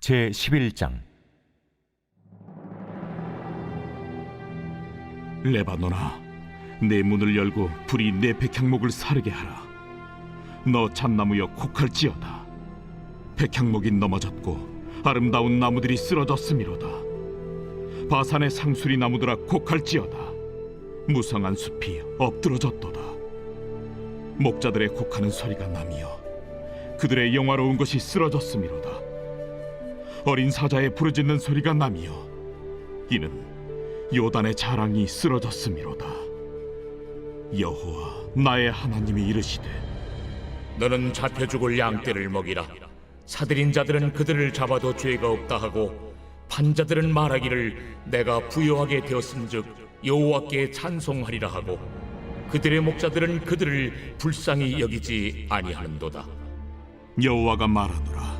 제 11장 레바논아, 내 문을 열고 불이 내 백향목을 사르게 하라. 너 잣나무여 곡할지어다. 백향목이 넘어졌고 아름다운 나무들이 쓰러졌음이로다. 바산의 상수리 나무들아 곡할지어다. 무성한 숲이 엎드러졌도다. 목자들의 곡하는 소리가 나며 그들의 영화로운 것이 쓰러졌음이로다. 어린 사자의 부르짖는 소리가 나며 이는 요단의 자랑이 쓰러졌음이로다. 여호와 나의 하나님이 이르시되 너는 잡혀 죽을 양떼를 먹이라. 사들인 자들은 그들을 잡아도 죄가 없다 하고 판자들은 말하기를 내가 부요하게 되었은즉 여호와께 찬송하리라 하고 그들의 목자들은 그들을 불쌍히 여기지 아니하는도다. 여호와가 말하노라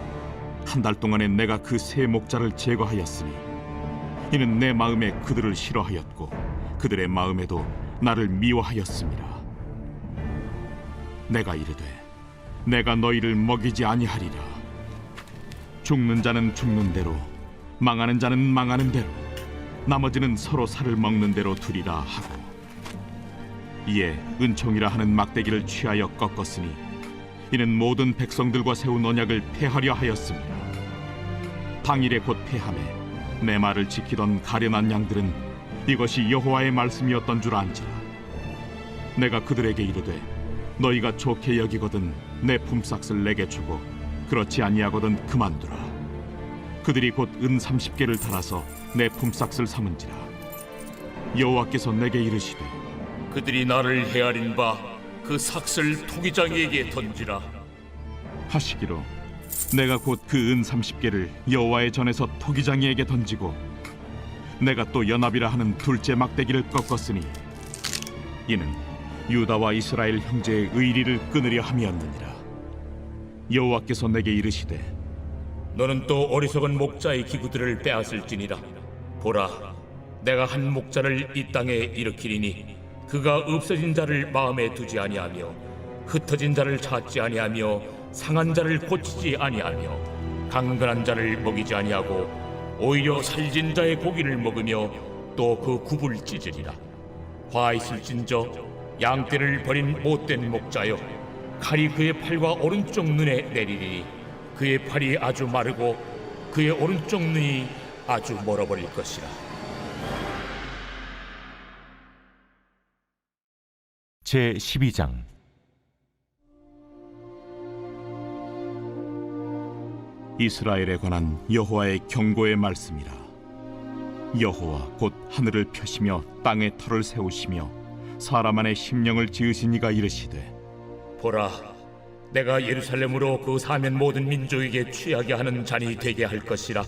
한 달 동안에 내가 그 세 목자를 제거하였으니 이는 내 마음에 그들을 싫어하였고 그들의 마음에도 나를 미워하였습니다. 내가 이르되 내가 너희를 먹이지 아니하리라. 죽는 자는 죽는 대로 망하는 자는 망하는 대로 나머지는 서로 살을 먹는 대로 두리라 하고 이에 은총이라 하는 막대기를 취하여 꺾었으니 이는 모든 백성들과 세운 언약을 폐하려 하였습니다. 당일에 곧 폐함에 내 말을 지키던 가련한 양들은 이것이 여호와의 말씀이었던 줄 안지라. 내가 그들에게 이르되 너희가 좋게 여기거든 내 품삯을 내게 주고 그렇지 아니하거든 그만두라. 그들이 곧 은 삼십 개를 달아서 내 품삯을 삼은지라. 여호와께서 내게 이르시되 그들이 나를 헤아린 바 그 삭슬 토기장이에게 던지라. 하시기로 내가 곧 그은 삼십 개를 여호와의 전에서 토기장이에게 던지고 내가 또 연합이라 하는 둘째 막대기를 꺾었으니 이는 유다와 이스라엘 형제의 의리를 끊으려 함이었느니라 여호와께서 내게 이르시되 너는 또 어리석은 목자의 기구들을 빼앗을지니라. 보라, 내가 한 목자를 이 땅에 일으키리니 그가 없어진 자를 마음에 두지 아니하며 흩어진 자를 찾지 아니하며 상한 자를 고치지 아니하며 강건한 자를 먹이지 아니하고 오히려 살진 자의 고기를 먹으며 또 그 굽을 찢으리라. 화 있을진저 양떼를 버린 못된 목자여 칼이 그의 팔과 오른쪽 눈에 내리리니 그의 팔이 아주 마르고 그의 오른쪽 눈이 아주 멀어버릴 것이라. 제 12장 이스라엘에 관한 여호와의 경고의 말씀이라 여호와 곧 하늘을 펴시며 땅에 터를 세우시며 사람 안에 심령을 지으신 이가 이르시되 보라, 내가 예루살렘으로 그 사면 모든 민족에게 취하게 하는 잔이 되게 할 것이라.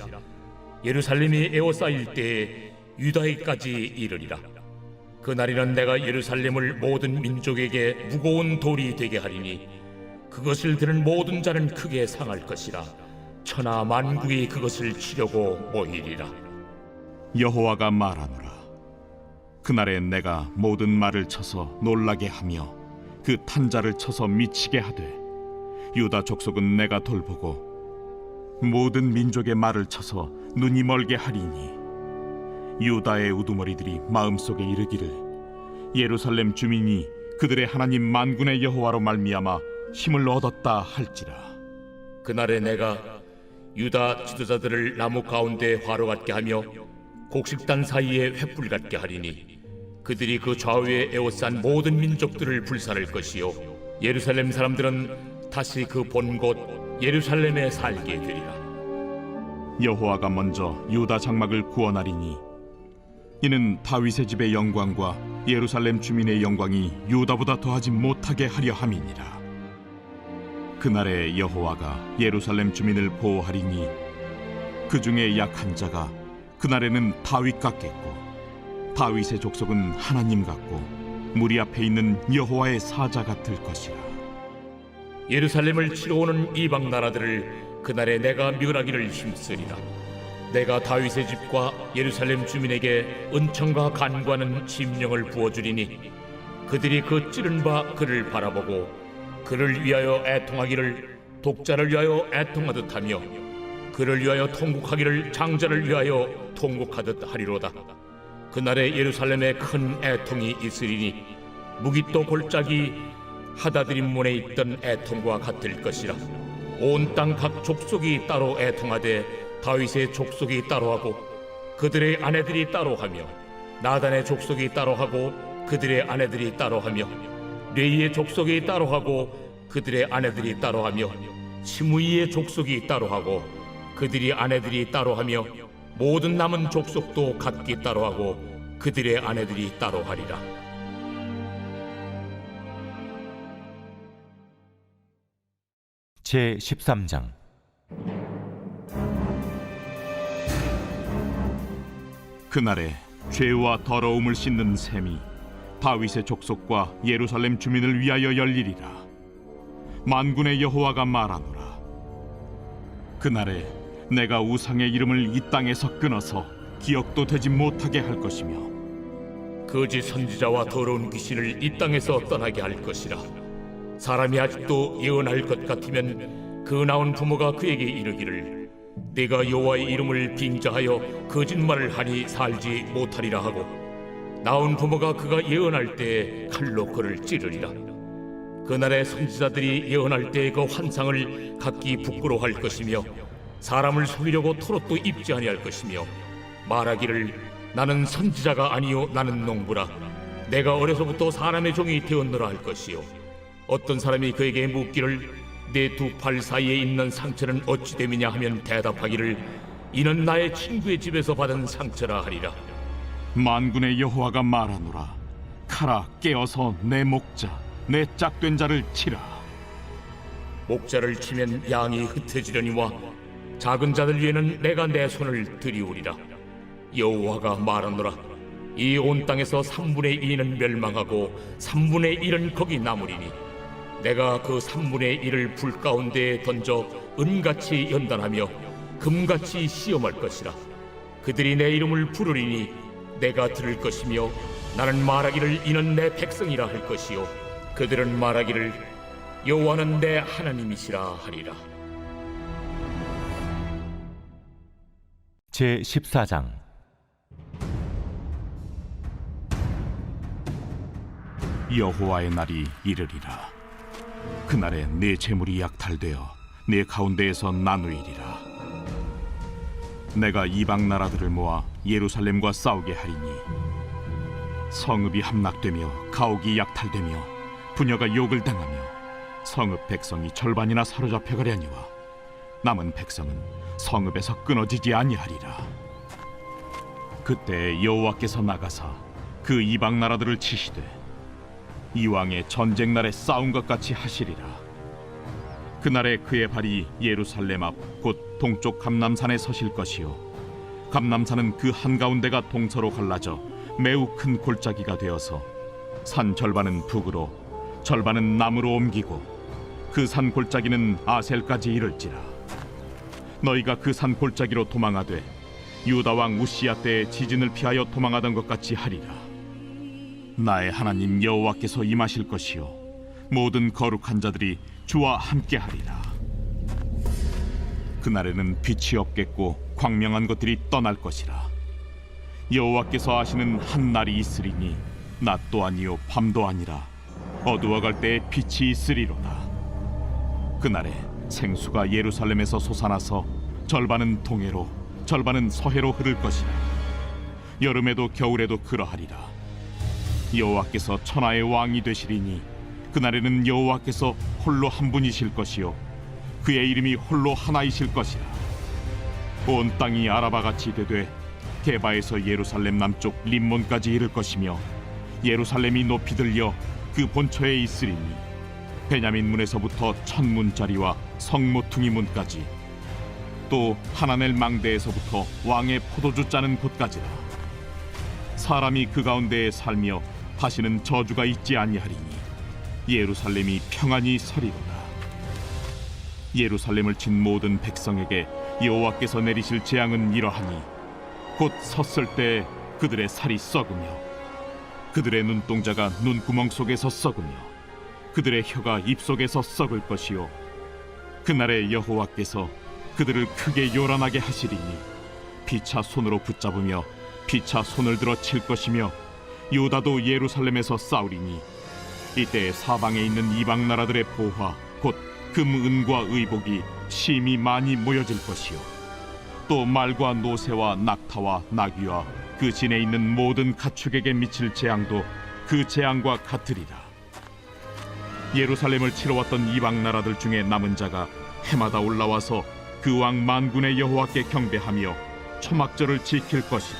예루살렘이 에워싸일 때에 유다에까지 이르리라. 그날이는 내가 예루살렘을 모든 민족에게 무거운 돌이 되게 하리니 그것을 들은 모든 자는 크게 상할 것이라. 천하 만국이 그것을 치려고 모이리라. 여호와가 말하노라 그날에 내가 모든 말을 쳐서 놀라게 하며 그 탄자를 쳐서 미치게 하되 유다 족속은 내가 돌보고 모든 민족의 말을 쳐서 눈이 멀게 하리니 유다의 우두머리들이 마음속에 이르기를 예루살렘 주민이 그들의 하나님 만군의 여호와로 말미암아 힘을 얻었다 할지라. 그날에 내가 유다 지도자들을 나무 가운데 화로 같게 하며 곡식단 사이에 횃불 같게 하리니 그들이 그 좌우에 에워싼 모든 민족들을 불살할 것이요 예루살렘 사람들은 다시 그 본 곳 예루살렘에 살게 되리라. 여호와가 먼저 유다 장막을 구원하리니 이는 다윗의 집의 영광과 예루살렘 주민의 영광이 유다보다 더하지 못하게 하려 함이니라 그날에 여호와가 예루살렘 주민을 보호하리니 그 중에 약한 자가 그날에는 다윗 같겠고 다윗의 족속은 하나님 같고 무리 앞에 있는 여호와의 사자 같을 것이라 예루살렘을 치러 오는 이방 나라들을 그날에 내가 멸하기를 힘쓰리라. 내가 다윗의 집과 예루살렘 주민에게 은총과 간구하는 심령을 부어주리니 그들이 그 찌른 바 그를 바라보고 그를 위하여 애통하기를 독자를 위하여 애통하듯 하며 그를 위하여 통곡하기를 장자를 위하여 통곡하듯 하리로다. 그날에 예루살렘에 큰 애통이 있으리니 무기또 골짜기 하다드림 문에 있던 애통과 같을 것이라 온 땅 각 족속이 따로 애통하되 다윗의 족속이 따로하고 그들의 아내들이 따로하며 나단의 족속이 따로하고 그들의 아내들이 따로하며 레이의 족속이 따로하고 그들의 아내들이 따로하며 시므이의 족속이 따로하고 그들이 아내들이 따로하며 모든 남은 족속도 각기 따로하고 그들의 아내들이 따로하리라. 제 13장 그날에 죄와 더러움을 씻는 셈이 다윗의 족속과 예루살렘 주민을 위하여 열리리라 만군의 여호와가 말하노라 그날에 내가 우상의 이름을 이 땅에서 끊어서 기억도 되지 못하게 할 것이며 거짓 선지자와 더러운 귀신을 이 땅에서 떠나게 할 것이라. 사람이 아직도 예언할 것 같으면 그 나온 부모가 그에게 이르기를 내가 여호와의 이름을 빙자하여 거짓말을 하니 살지 못하리라 하고 나온 부모가 그가 예언할 때에 칼로 그를 찌르리라. 그날에 선지자들이 예언할 때의 그 환상을 각기 부끄러워할 것이며 사람을 속이려고 토롯도 입지 아니할 것이며 말하기를 나는 선지자가 아니요 나는 농부라 내가 어려서부터 사람의 종이 되었노라 할 것이요 어떤 사람이 그에게 묻기를 내 두 팔 사이에 있는 상처는 어찌 됨이냐 하면 대답하기를 이는 나의 친구의 집에서 받은 상처라 하리라. 만군의 여호와가 말하노라. 카라 깨어서 내 목자 내 짝된 자를 치라. 목자를 치면 양이 흩어지려니와 작은 자들 위에는 내가 내 손을 들이우리라. 여호와가 말하노라. 이 온 땅에서 3분의 2는 멸망하고 3분의 1은 거기 남으리니 내가 그 3분의 1을 불 가운데에 던져 은같이 연단하며 금같이 시험할 것이라. 그들이 내 이름을 부르리니 내가 들을 것이며 나는 말하기를 이는 내 백성이라 할 것이요. 그들은 말하기를 여호와는 내 하나님이시라 하리라. 제 14장. 여호와의 날이 이르리라 그날에 네 재물이 약탈되어 네 가운데에서 나누이리라. 내가 이방 나라들을 모아 예루살렘과 싸우게 하리니 성읍이 함락되며 가옥이 약탈되며 부녀가 욕을 당하며 성읍 백성이 절반이나 사로잡혀 가려니와 남은 백성은 성읍에서 끊어지지 아니하리라. 그때 여호와께서 나가사 그 이방 나라들을 치시되 이왕의 전쟁 날에 싸운 것 같이 하시리라. 그날에 그의 발이 예루살렘 앞 곧 동쪽 감남산에 서실 것이요. 감남산은 그 한가운데가 동서로 갈라져 매우 큰 골짜기가 되어서 산 절반은 북으로 절반은 남으로 옮기고 그 산 골짜기는 아셀까지 이를지라. 너희가 그 산 골짜기로 도망하되 유다 왕 우시야 때의 지진을 피하여 도망하던 것 같이 하리라 나의 하나님 여호와께서 임하실 것이요 모든 거룩한 자들이 주와 함께하리라. 그날에는 빛이 없겠고 광명한 것들이 떠날 것이라. 여호와께서 하시는 한 날이 있으리니 낮도 아니요 밤도 아니라 어두워갈 때에 빛이 있으리로다. 그날에 생수가 예루살렘에서 솟아나서 절반은 동해로 절반은 서해로 흐를 것이라. 여름에도 겨울에도 그러하리라. 여호와께서 천하의 왕이 되시리니 그날에는 여호와께서 홀로 한 분이실 것이요 그의 이름이 홀로 하나이실 것이라. 온 땅이 아라바 같이 되되 게바에서 예루살렘 남쪽 림몬까지 이를 것이며 예루살렘이 높이 들려 그 본처에 있으리니 베냐민 문에서부터 천문짜리와 성모퉁이 문까지 또 하나넬 망대에서부터 왕의 포도주 짜는 곳까지라. 사람이 그 가운데에 살며 다시는 저주가 있지 아니하리니 예루살렘이 평안히 서리로다. 예루살렘을 친 모든 백성에게 여호와께서 내리실 재앙은 이러하니 곧 섰을 때 그들의 살이 썩으며 그들의 눈동자가 눈구멍 속에서 썩으며 그들의 혀가 입 속에서 썩을 것이요 그날에 여호와께서 그들을 크게 요란하게 하시리니 피차 손으로 붙잡으며 피차 손을 들어 칠 것이며 유다도 예루살렘에서 싸우리니 이때 사방에 있는 이방 나라들의 보화 곧 금 은과 의복이 심히 많이 모여질 것이요. 또 말과 노새와 낙타와 나귀와 그 진에 있는 모든 가축에게 미칠 재앙도 그 재앙과 같으리라. 예루살렘을 치러 왔던 이방 나라들 중에 남은 자가 해마다 올라와서 그 왕 만군의 여호와께 경배하며 초막절을 지킬 것이라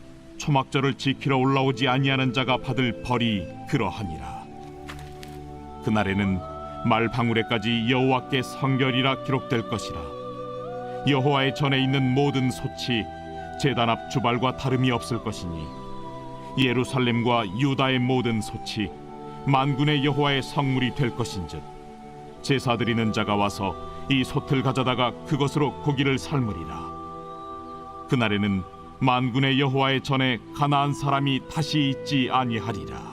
초막절을 지키러 올라오지 아니하는 자가 받을 벌이 그러하니라. 그날에는 말 방울에까지 여호와께 성결이라 기록될 것이라. 여호와의 전에 있는 모든 소치 제단 앞 주발과 다름이 없을 것이니 예루살렘과 유다의 모든 소치 만군의 여호와의 성물이 될 것인즉 제사 드리는 자가 와서 이 솥을 가져다가 그것으로 고기를 삶으리라. 그날에는 만군의 여호와의 전에 가나안 사람이 다시 있지 아니하리라